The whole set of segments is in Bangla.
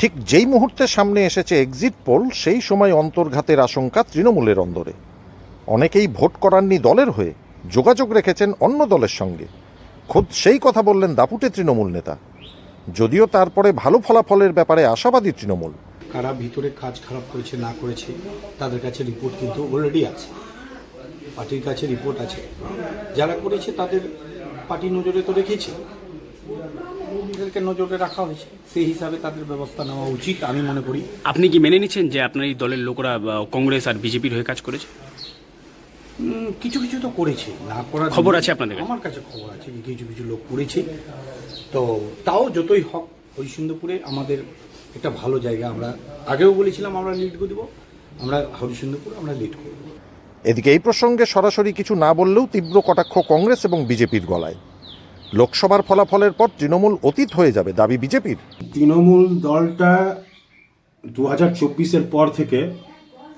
ঠিক যেই মুহূর্তে সামনে এসেছে এক্সিট পোল সেই সময় অন্তর্ঘাতের আশঙ্কা তৃণমূলের অন্দরে। অনেকেই ভোট করাননি দলের হয়ে, যোগাযোগ রেখেছেন অন্য দলের সঙ্গে। খোদ সেই কথা বললেন দাপুটে তৃণমূল নেতা। যদিও তারপরে ভালো ফলাফলের ব্যাপারে আশাবাদী তৃণমূল। কারা ভিতরে কাজ খারাপ করেছে, না করেছে, তাদের কাছে রিপোর্ট কিন্তু অলরেডি আছে। পার্টির কাছে রিপোর্ট আছে। যারা করেছে, তাদের পার্টি নজরে তো রেখেছে। এদেরকে নজরে রাখা হয়েছে সেই হিসাবে তাদের ব্যবস্থা নেওয়া উচিত আমি মনে করি। আপনি কি মেনে নিচ্ছেন যে আপনার এই দলের লোকরা কংগ্রেস আর বিজেপির হয়ে কাজ করেছে? কিছু কিছু তো করেছে না করার খবর আছে আপনাদের আমার কাছে খবর আছে যে কিছু কিছু লোক করেছে। তো তাও যতই হক হরিশ্চন্দ্রপুরে আমাদের একটা ভালো জায়গা আমরা আগেও বলেছিলাম আমরা লিড করে দেবো আমরা হরিশ্চন্দ্রপুর আমরা লিড করব। এদিকে এই প্রসঙ্গে সরাসরি কিছু না বললেও তীব্র কটাক্ষ কংগ্রেস এবং বিজেপির গলায়। লোকসভার ফলাফলের পর তৃণমূল অতীত হয়ে যাবে দাবি বিজেপির। তৃণমূল দলটা দু হাজার চব্বিশের পর থেকে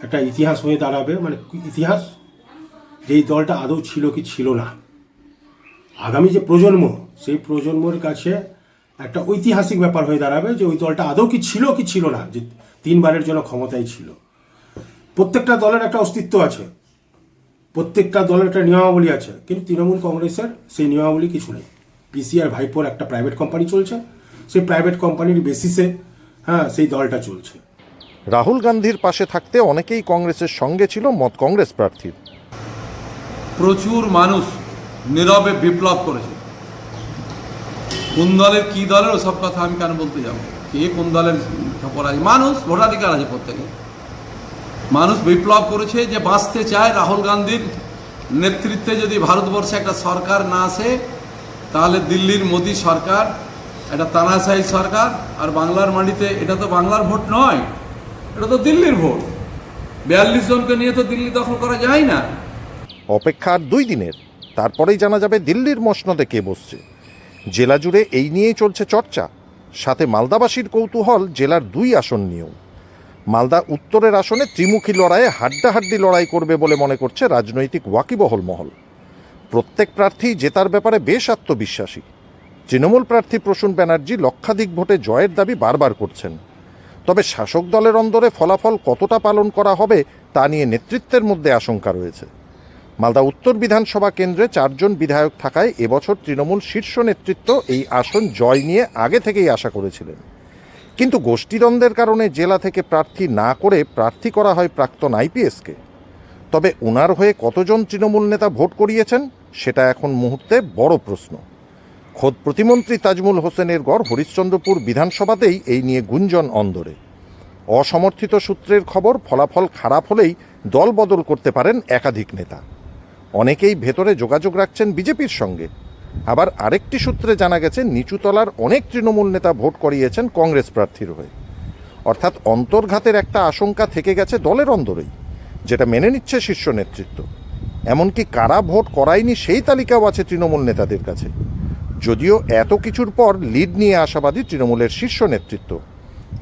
একটা ইতিহাস হয়ে দাঁড়াবে। মানে ইতিহাস? যে এই দলটা আদৌ ছিল কি ছিল না। আগামী যে প্রজন্ম, সেই প্রজন্মর কাছে একটা ঐতিহাসিক ব্যাপার হয়ে দাঁড়াবে যে ওই দলটা আদৌ কি ছিল কি ছিল না, যে তিনবারের জন্য ক্ষমতায় ছিল। প্রত্যেকটা দলের একটা অস্তিত্ব আছে। প্রত্যেকটা দলের একটা নিয়মাবলী আছে। কিন্তু তৃণমূল কংগ্রেসের সেই নিয়মাবলী কিছু নেই। পিসিআর ভাইপোর একটা প্রাইভেট কোম্পানি চলছে। সেই প্রাইভেট কোম্পানির বেসিসে হ্যাঁ সেই দলটা চলছে। রাহুল গান্ধীর পাশে থাকতে অনেকেই কংগ্রেসের সঙ্গে ছিল মত কংগ্রেস প্রার্থীর প্রচুর মানুষ নীরবে বিপ্লব করেছে। কোন দলের কী দলের ওসব কথা আমি কেন বলতে যাব? কে কোন দলের খবর আছে মানুষ ভোটাধিকার আছে প্রত্যেকে মানুষ বিপ্লব করেছে যে বাঁচতে চায় রাহুল গান্ধীর নেতৃত্বে যদি ভারতবর্ষে একটা সরকার না আসে তাহলে দিল্লির মোদী সরকার, এটা তানাশাহী সরকার আর বাংলার মাটিতে, এটা তো বাংলার ভোট নয়, এটা তো দিল্লির ভোট। বিয়াল্লিশ জনকে নিয়ে তো দিল্লি দখল করা যায় না। অপেক্ষা আর দুই দিনের, তারপরেই জানা যাবে দিল্লির মসনদে কে বসছে। জেলা জুড়ে এই নিয়েই চলছে চর্চা, সাথে মালদাবাসীর কৌতূহল জেলার দুই আসন নিয়েও। মালদা উত্তরের আসনে ত্রিমুখী লড়াইয়ে হাড্ডাহাড্ডি লড়াই করবে বলে মনে করছে রাজনৈতিক ওয়াকিবহল মহল। প্রত্যেক প্রার্থী জেতার ব্যাপারে বেশ আত্মবিশ্বাসী। তৃণমূল প্রার্থী প্রসূন ব্যানার্জি লক্ষাধিক ভোটে জয়ের দাবি বারবার করছেন। তবে শাসক দলের অন্দরে ফলাফল কতটা পালন করা হবে তা নিয়ে নেতৃত্বের মধ্যে আশঙ্কা রয়েছে। মালদা উত্তর বিধানসভা কেন্দ্রে চারজন বিধায়ক থাকায় এবছর তৃণমূল শীর্ষ নেতৃত্ব এই আসন জয় নিয়ে আগে থেকেই আশা করেছিলেন। কিন্তু গোষ্ঠীদ্বন্দ্বের কারণে জেলা থেকে প্রার্থী না করে প্রার্থী করা হয় প্রাক্তন আইপিএসকে। তবে ওনার হয়ে কতজন তৃণমূল নেতা ভোট করিয়েছেন, সেটা এখন মুহূর্তে বড় প্রশ্ন। খোদ প্রতিমন্ত্রী তাজমুল হোসেনের গড় হরিশ্চন্দ্রপুর বিধানসভাতেই এই নিয়ে গুঞ্জন অন্দরে। অসমর্থিত সূত্রের খবর, ফলাফল খারাপ হলেই দল বদল করতে পারেন একাধিক নেতা। অনেকেই ভেতরে যোগাযোগ রাখছেন বিজেপির সঙ্গে। আবার আরেকটি সূত্রে জানা গেছে, নিচুতলার অনেক তৃণমূল নেতা ভোট করিয়েছেন কংগ্রেস প্রার্থীর হয়ে। অর্থাৎ অন্তর্ঘাতের একটা আশঙ্কা থেকে গেছে দলের অন্দরেই। যেটা মেনে নিচ্ছে শীর্ষ নেতৃত্ব। এমনকি কারা ভোট করায়নি সেই তালিকাও আছে তৃণমূল নেতাদের কাছে। যদিও এত কিছুর পর লিড নিয়ে আশাবাদী তৃণমূলের শীর্ষ নেতৃত্ব।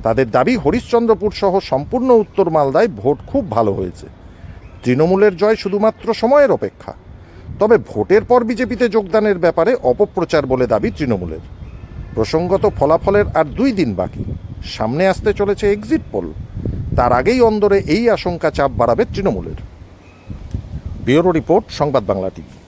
তাদের দাবি হরিশ্চন্দ্রপুর সহ সম্পূর্ণ উত্তর মালদায় ভোট খুব ভালো হয়েছে। তৃণমূলের জয় শুধুমাত্র সময়ের অপেক্ষা। তবে ভোটের পর বিজেপিতে যোগদানের ব্যাপারে অপপ্রচার বলে দাবি তৃণমূলের। প্রসঙ্গত ফলাফলের আর দুই দিন বাকি। সামনে আসতে চলেছে এক্সিট পোল তার আগেই অন্দরে এই আশঙ্কা চাপ বাড়াবে তৃণমূলের। ব্যুরো রিপোর্ট সংবাদ বাংলা টিভি।